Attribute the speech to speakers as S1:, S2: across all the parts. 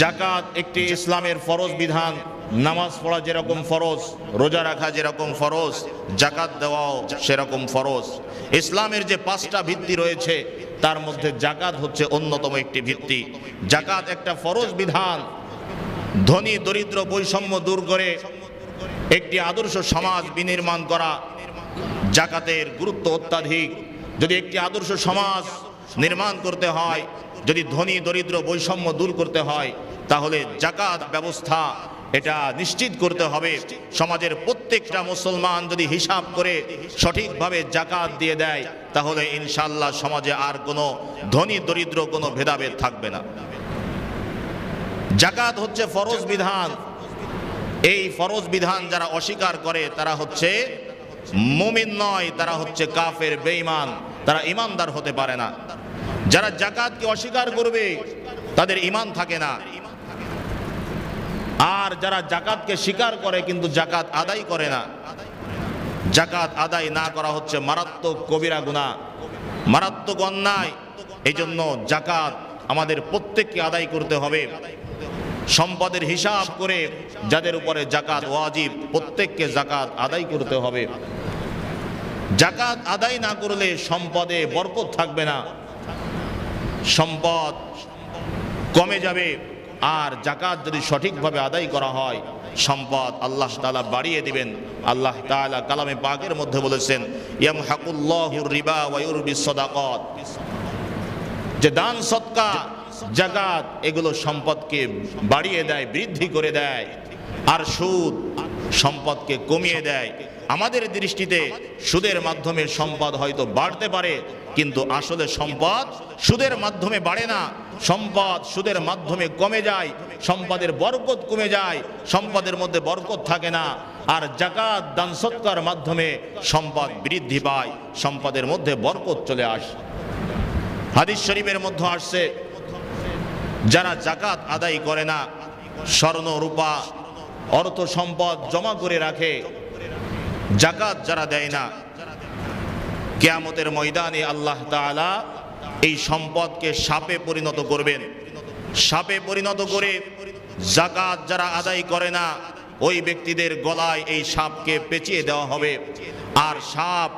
S1: জাকাত একটি ইসলামের ফরজ বিধান। নামাজ পড়া যেরকম ফরজ, রোজা রাখা যেরকম ফরজ, জাকাত দেওয়াও সেরকম ফরজ। ইসলামের যে পাঁচটা ভিত্তি রয়েছে, তার মধ্যে জাকাত হচ্ছে অন্যতম একটি ভিত্তি। জাকাত একটা ফরজ বিধান। ধনী, দরিদ্র বৈষম্য দূর করে একটি আদর্শ সমাজ বিনির্মাণ করা জাকাতের গুরুত্ব অত্যাধিক। যদি একটি আদর্শ সমাজ নির্মাণ করতে হয়, যদি ধনী, দরিদ্র বৈষম্য দূর করতে হয় তাহলে জাকাত ব্যবস্থা এটা নিশ্চিত করতে হবে। সমাজের প্রত্যেকটা মুসলমান যদি হিসাব করে সঠিকভাবে জাকাত দিয়ে দেয়, তাহলে ইনশাল্লাহ সমাজে আর কোনো ধনী, দরিদ্র, কোনো ভেদাভেদ থাকবে না। জাকাত হচ্ছে ফরজ বিধান। এই ফরজ বিধান যারা অস্বীকার করে, তারা হচ্ছে মুমিন নয়, তারা হচ্ছে কাফের, বেঈমান, তারা ইমানদার হতে পারে না। যারা জাকাতকে অস্বীকার করবে, তাদের ইমান থাকে না। আর যারা জাকাতকে স্বীকার করে কিন্তু জাকাত আদায় করে না। জাকাত আদায় না করা হচ্ছে মারাত্মক কবিরা গুনাহ, মারাত্মক অন্যায়। এই জন্য জাকাত আমাদের প্রত্যেককে আদায় করতে হবে। সম্পদের হিসাব করে যাদের উপরে জাকাত ওয়াজিব, প্রত্যেককে জাকাত আদায় করতে হবে। জাকাত আদায় না করলে সম্পদে বরকত থাকবে না। সম্পদ কমে যাবে। আর জাকাত যদি সঠিকভাবে আদায় করা হয়, সম্পদ আল্লাহ তাআলা বাড়িয়ে দিবেন। আল্লাহ তাআলা কালামে পাকের মধ্যে বলেছেন ইয়াম হাকুল্লাহুর রিবা ওয়ায়ুরবি সদাকত। যে দান, সৎকা, জাকাত, এগুলো সম্পদকে বাড়িয়ে দেয়, বৃদ্ধি করে দেয়। আর সুদ সম্পদকে কমিয়ে দেয়। আমাদের দৃষ্টিতে সুদের মাধ্যমে সম্পদ হয়তো বাড়তে পারে, কিন্তু আসলে সম্পদ সুদের মাধ্যমে বাড়ে না। সম্পদ সুদের মাধ্যমে কমে যায়, সম্পদের বরকত কমে যায়, সম্পদের মধ্যে বরকত থাকে না। আর জাকাত দান, সৎকার মাধ্যমে সম্পদ বৃদ্ধি পায়, সম্পদের মধ্যে বরকত চলে আসে। হাদিস শরীফের মধ্যে আসছে, যারা জাকাত আদায় করে না, স্বর্ণ, রূপা, অর্থ সম্পদ জমা করে রাখে জাকাত যারা দেয় না, কেয়ামতের ময়দানে আল্লাহ তাআলা এই সম্পদকে সাপে পরিণত করবেন। সাপে পরিণত করে জাকাত যারা আদায় করে না, ওই ব্যক্তিদের গলায় এই সাপকে পেঁচিয়ে দেওয়া হবে। আর সাপ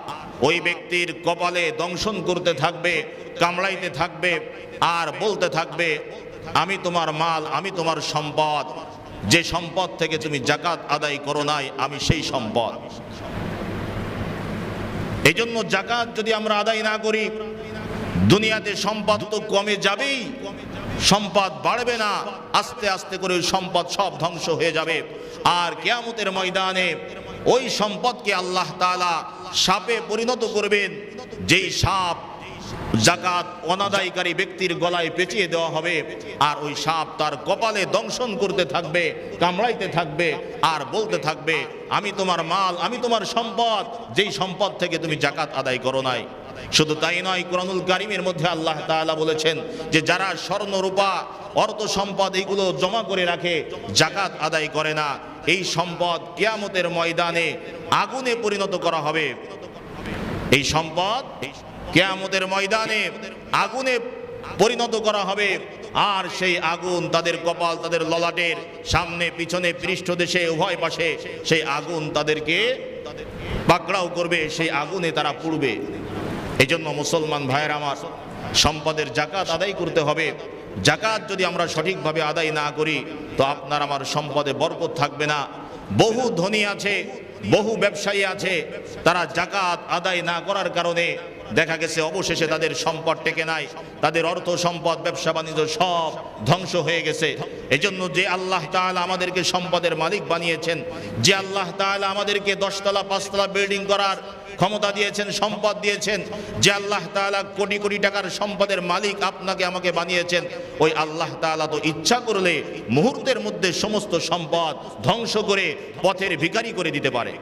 S1: ওই ব্যক্তির কপালে দংশন করতে থাকবে, কামড়াইতে থাকবে, আর বলতে থাকবে, আমি তোমার মাল, আমি তোমার সম্পদ। যে সম্পদ থেকে তুমি জাকাত আদায় করো নাই, আমি সেই সম্পদ। এই জন্য জাকাত যদি আমরা আদায় না করি দুনিয়াতে সম্পদ তো কমে যাবেই। সম্পদ বাড়বে না, আস্তে আস্তে করে সম্পদ সব ধ্বংস হয়ে যাবে। আর কেয়ামতের ময়দানে ওই সম্পদকে আল্লাহ তাআলা সাপে পরিণত করবেন, যেই সাপ জাকাত অনাদায়কারী ব্যক্তির গলায় পেঁচিয়ে দেওয়া হবে, আর ওই সাপ তার কপালে দংশন করতে থাকবে, কামড়াইতে থাকবে, আর বলতে থাকবে, আমি তোমার মাল, আমি তোমার সম্পদ, যেই সম্পদ থেকে তুমি জাকাত আদায় করো নাই শুধু তাই নয়, কোরআনুল কারিমের মধ্যে আল্লাহ তাআলা বলেছেন যে যারা স্বর্ণ, রূপা, অর্থ সম্পদ এইগুলো জমা করে রাখে জাকাত আদায় করে না। এই সম্পদ কিয়ামতের ময়দানে আগুনে পরিণত করা হবে। এই সম্পদ কেয়ামতের ময়দানে আগুনে পরিণত করা হবে। আর সেই আগুন তাদের কপাল, তাদের ললাটের সামনে, পিছনে পৃষ্ঠদেশে উভয় পাশে সেই আগুন তাদেরকে পাকড়াও করবে, সেই আগুনে তারা পুড়বে। এই জন্য মুসলমান ভাইয়ের আমার সম্পদের জাকাত আদায় করতে হবে। জাকাত যদি আমরা সঠিকভাবে আদায় না করি, তো আপনার আমার সম্পদে বরকত থাকবে না। বহু ধনী আছে, বহু ব্যবসায়ী আছে, তারা জাকাত আদায় না করার কারণে দেখা গেছে অবশেষে তাদের সম্পদ টেকে নাই। তাদের অর্থ সম্পদ, ব্যবসা বাণিজ্য সব ধ্বংস হয়ে গেছে। এজন্য যে আল্লাহ তাআলা আমাদেরকে সম্পদের মালিক বানিয়েছেন, যে আল্লাহ তাআলা আমাদেরকে দশতলা, পাঁচতলা বিল্ডিং করার ক্ষমতা দিয়েছেন, সম্পদ দিয়েছেন, যে আল্লাহ তাআলা কোটি কোটি টাকার সম্পদের মালিক আপনাকে আমাকে বানিয়েছেন, ওই আল্লাহ তাআলা তো ইচ্ছা করলে মুহূর্তের মধ্যে সমস্ত সম্পদ ধ্বংস করে পথের ভিখারি করে দিতে পারে।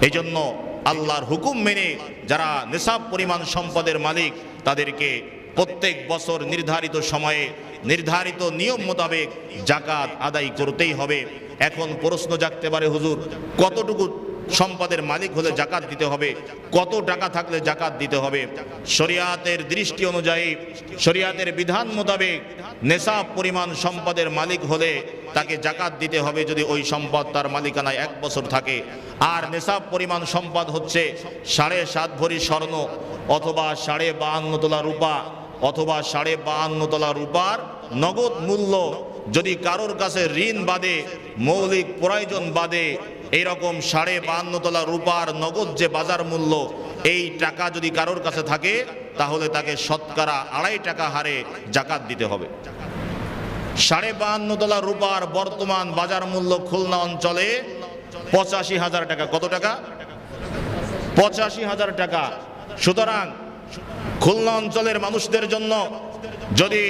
S1: এই জন্য আল্লাহর হুকুম মেনে যারা নিসাব পরিমাণ সম্পদের মালিক, তাদেরকে প্রত্যেক বছর নির্ধারিত সময়ে নির্ধারিত নিয়ম মোতাবেক জাকাত আদায় করতেই হবে। এখন প্রশ্ন জাগতে পারে হুজুর, কতটুকু সম্পদের মালিক হলে জাকাত দিতে হবে। কত টাকা থাকলে জাকাত দিতে হবে? শরিয়াতের দৃষ্টি অনুযায়ী, শরিয়াতের বিধান মোতাবেক নেশাব পরিমাণ সম্পদের মালিক হলে তাকে জাকাত দিতে হবে যদি ওই সম্পদ তার মালিকানায় এক বছর থাকে। আর নেশাব পরিমাণ সম্পদ হচ্ছে সাড়ে সাত ভরি স্বর্ণ অথবা সাড়ে বাহান্ন তোলা রূপা অথবা সাড়ে বাহান্ন তোলা রূপার নগদ মূল্য যদি কারোর কাছে ঋণ বাদে, মৌলিক প্রয়োজন বাদে এইরকম সাড়ে বাহান্ন তোলা রূপার নগদ যে বাজার মূল্য, এই টাকা যদি কারোর কাছে থাকে, তাহলে তাকে শতকরা আড়াই টাকা হারে জাকাত দিতে হবে। সাড়ে বাহান্ন তোলা রূপার বর্তমান বাজার মূল্য খুলনা অঞ্চলে পঁচাশি হাজার টাকা। কত টাকা? পঁচাশি হাজার টাকা। সুতরাং খুলনা অঞ্চলের মানুষদের জন্য যদি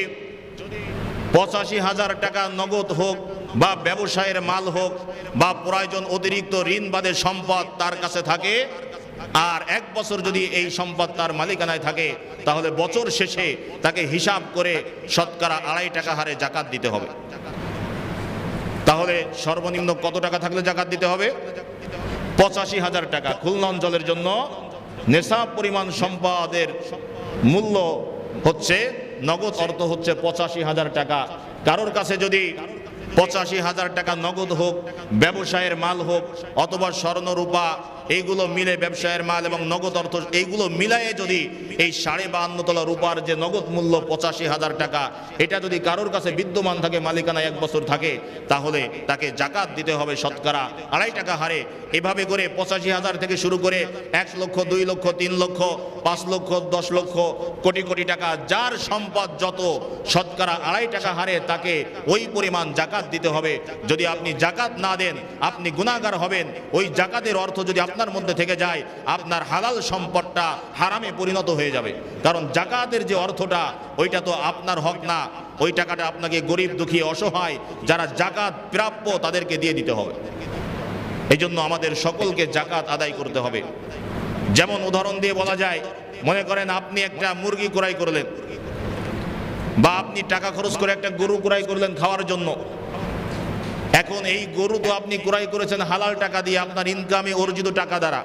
S1: পঁচাশি হাজার টাকা নগদ হোক বা ব্যবসায়ের মাল হোক বা প্রয়োজন অতিরিক্ত ঋণ বাদে সম্পদ তার কাছে থাকে। আর এক বছর যদি এই সম্পদ তার মালিকানায় থাকে, তাহলে বছর শেষে তাকে হিসাব করে শতকরা আড়াই টাকা হারে জাকাত দিতে হবে। তাহলে সর্বনিম্ন কত টাকা থাকলে জাকাত দিতে হবে? পঁচাশি হাজার টাকা খুলনা অঞ্চলের জন্য। নেশাব পরিমাণ সম্পদের মূল্য হচ্ছে, নগদ অর্থ হচ্ছে পঁচাশি হাজার টাকা। কারোর কাছে যদি পঁচাশি হাজার টাকা নগদ হোক, ব্যবসায়ের মাল হোক, অথবা স্বর্ণরূপা এইগুলো মিলে ব্যবসায়ের মাল এবং নগদ অর্থ এইগুলো মিলাইয়ে যদি এই সাড়ে বাহান্ন তলা রূপার যে নগদ মূল্য পঁচাশি হাজার টাকা, এটা যদি কারোর কাছে বিদ্যমান থাকে, মালিকানা এক বছর থাকে, তাহলে তাকে জাকাত দিতে হবে শতকরা আড়াই টাকা হারে। এভাবে করে পঁচাশি হাজার থেকে শুরু করে এক লক্ষ, দুই লক্ষ, তিন লক্ষ, পাঁচ লক্ষ, দশ লক্ষ কোটি কোটি টাকা, যার সম্পদ যত, শতকরা আড়াই টাকা হারে তাকে ওই পরিমাণ জাকাত দিতে হবে। যদি আপনি জাকাত না দেন, আপনি গুণাগার হবেন। ওই জাকাতের অর্থ যদি আপনার মধ্যে থেকে যায়, আপনার হালাল সম্পদটা হারামে পরিণত হয়ে যাবে। কারণ জাকাতের যে অর্থটা, ওইটা তো আপনার হক না। ওই টাকাটা আপনাকে গরিব, দুঃখী, অসহায়, যারা জাকাত প্রাপ্য তাদেরকে দিয়ে দিতে হবে। এই জন্য আমাদের সকলকে জাকাত আদায় করতে হবে। যেমন উদাহরণ দিয়ে বলা যায়, মনে করেন আপনি একটা মুরগি ক্রয় করলেন, বা আপনি টাকা খরচ করে একটা গরু ক্রয় করলেন খাওয়ার জন্য। এখন এই গরু তো আপনি ক্রয় করেছেন হালাল টাকা দিয়ে, আপনার ইনকামে অর্জিত টাকা দ্বারা।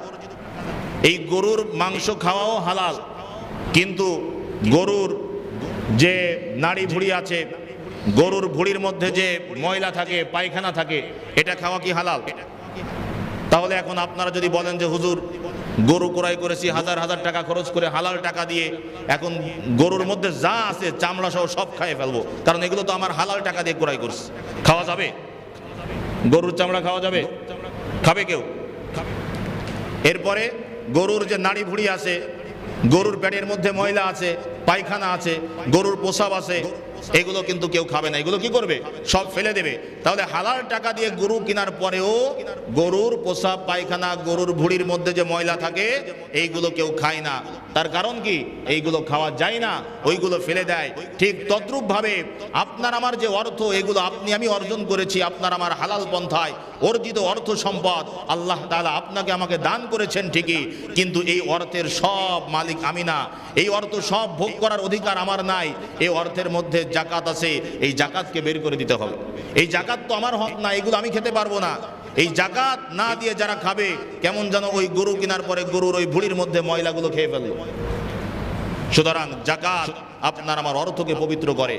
S1: এই গরুর মাংস খাওয়াও হালাল। কিন্তু গরুর যে নাড়ি ভুড়ি আছে, গরুর ভুড়ির মধ্যে যে ময়লা থাকে, পায়খানা থাকে, এটা খাওয়া কি হালাল? তাহলে এখন আপনারা যদি বলেন যে, হুজুর, গরু ক্রয় করেছি হাজার হাজার টাকা খরচ করে হালাল টাকা দিয়ে, এখন গরুর মধ্যে যা আছে চামড়া সহ সব খাইয়ে ফেলব। কারণ এগুলো তো আমার হালাল টাকা দিয়ে ক্রয় করছি। খাওয়া যাবে? গরুর চামড়া খাওয়া যাবে? খাবে কেউ? এরপরে গরুর যে নাড়ি ভুড়ি আছে গরুর পেটের মধ্যে ময়লা আছে পায়খানা আছে গরুর পোশাব আছে। এগুলো কিন্তু কেউ খাবে না। এগুলো কি করবে? সব ফেলে দেবে। তাহলে হালাল টাকা দিয়ে গরু কেনার পরেও গরুর পোশাব পায়খানা, গরুর ভুড়ির মধ্যে যে ময়লা থাকে, এইগুলো কেউ খায় না। তার কারণ কি? এইগুলো খাওয়া যায় না, ওইগুলো ফেলে দেয়। ঠিক তদ্রূপ ভাবে আপনার আমার যে অর্থ, এগুলো আপনি, আমি অর্জন করেছি, আপনার আমার হালাল পন্থায় অর্জিত অর্থ সম্পদ, আল্লাহ তাআলা আপনাকে আমাকে দান করেছেন ঠিকই, কিন্তু এই অর্থের সব মালিক আমি না। এই অর্থ সব ভোগ করার অধিকার আমার নাই। এই অর্থের মধ্যে জাকাত আছে, এই জাকাতকে বের করে দিতে হবে। এই জাকাত তো আমার হক না, এগুলো আমি খেতে পারব না। এই জাকাত না দিয়ে যারা খাবে, কেমন যেন ওই গরু কেনার পরে গরুর ওই ভুড়ির মধ্যে ময়লাগুলো খেয়ে ফেলে। সুতরাং জাকাত আপনার আমার অর্থকে পবিত্র করে।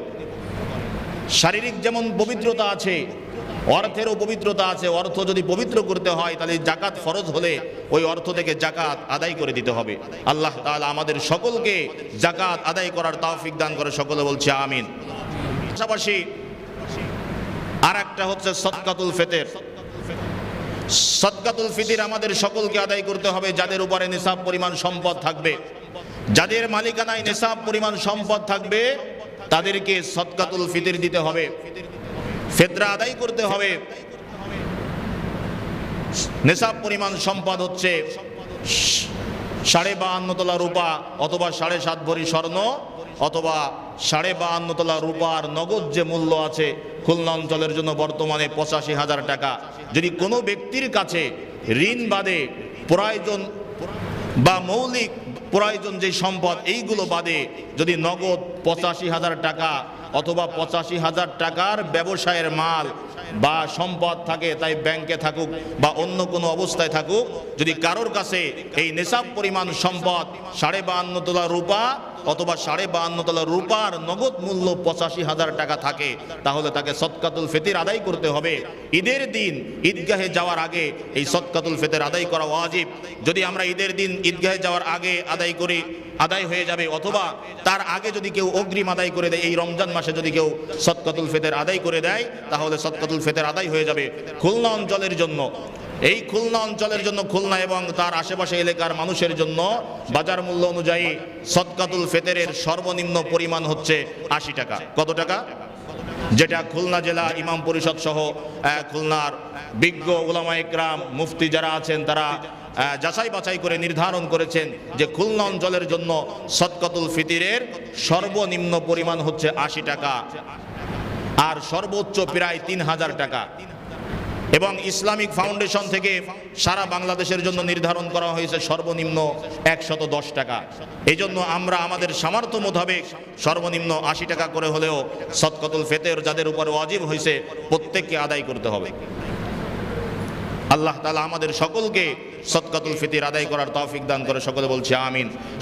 S1: শারীরিক যেমন পবিত্রতা আছে অর্থেরও পবিত্রতা আছে, অর্থ যদি পবিত্র করতে হয়, তাহলে জাকাত ফরজ হলে ওই অর্থ থেকে জাকাত আদায় করে দিতে হবে। আল্লাহ তাআলা আমাদের সকলকে জাকাত আদায় করার তৌফিক দান করে, সকলে বলছে আমিন। পাশাপাশি আর একটা হচ্ছে সৎকাতুল ফেতের। সৎকাতুল ফিতির আমাদের সকলকে আদায় করতে হবে, যাদের উপরে নিসাব পরিমাণ সম্পদ থাকবে। যাদের মালিকানায় নিসাব পরিমাণ সম্পদ থাকবে, তাদেরকে সৎকাতুল ফিতির দিতে হবে। ফেতরা আদায় করতে হবে। নেশাব পরিমাণ সম্পদ হচ্ছে সাড়ে বাহান্ন তোলা রূপা অথবা সাড়ে সাত ভরি স্বর্ণ অথবা সাড়ে বাহান্ন তোলা রূপার নগদ যে মূল্য আছে খুলনা অঞ্চলের জন্য বর্তমানে পঁচাশি হাজার টাকা। যদি কোনো ব্যক্তির কাছে ঋণ বাদে প্রয়োজন বা মৌলিক প্রয়োজন যে সম্পদ, এইগুলো বাদে যদি নগদ পঁচাশি হাজার টাকা অথবা পঁচাশি হাজার টাকার ব্যবসায়ের মাল বা সম্পদ থাকে, তাই ব্যাংকে থাকুক বা অন্য কোনো অবস্থায় থাকুক, যদি কারোর কাছে এই নেশাব পরিমাণ সম্পদ সাড়ে বাহান্ন তোলা রূপা অথবা সাড়ে বাহান্ন তোলা রূপার নগদ মূল্য পঁচাশি হাজার টাকা থাকে, তাহলে তাকে সৎকাতুল ফিতির আদায় করতে হবে। ঈদের দিন ঈদগাহে যাওয়ার আগে এই সৎকাতুল ফেতের আদায় করা ওয়াজিব। যদি আমরা ঈদের দিন ঈদগাহে যাওয়ার আগে আদায় করি, আদায় হয়ে যাবে, অথবা তার আগে যদি কেউ অগ্রিম আদায় করে দেয়, এই রমজান মাসে যদি কেউ সৎকাতুল ফেতের আদায় করে দেয়, তাহলে সৎকাতুল ফেতের আদায় হয়ে যাবে। খুলনা অঞ্চলের জন্য এই খুলনা অঞ্চলের জন্য খুলনা এবং তার আশেপাশে এলাকার মানুষের জন্য বাজার মূল্য অনুযায়ী সৎকাতুল ফেতেরের সর্বনিম্ন পরিমাণ হচ্ছে আশি টাকা। কত টাকা? যেটা খুলনা জেলা ইমাম পরিষদ সহ খুলনার বিজ্ঞ উলামা মুফতি যারা আছেন, তারা যাচাই বাছাই করে নির্ধারণ করেছেন যে খুলনা অঞ্চলের জন্য সৎকাতুল ফিতিরের সর্বনিম্ন পরিমাণ হচ্ছে আশি টাকা, আর সর্বোচ্চ প্রায় তিন হাজার টাকা। এবং ইসলামিক ফাউন্ডেশন থেকে সারা বাংলাদেশের জন্য নির্ধারণ করা হয়েছে সর্বনিম্ন একশত দশ টাকা। এই জন্য আমরা আমাদের সামর্থ্য মোতাবেক সর্বনিম্ন আশি টাকা করে হলেও সৎকতুল ফেতের যাদের উপরে অজীব হয়েছে প্রত্যেককে আদায় করতে হবে। আল্লাহ তালা আমাদের সকলকে সৎকাতুল ফিতির আদায় করার তৌফিক দান করে সকলে বলছে আমিন।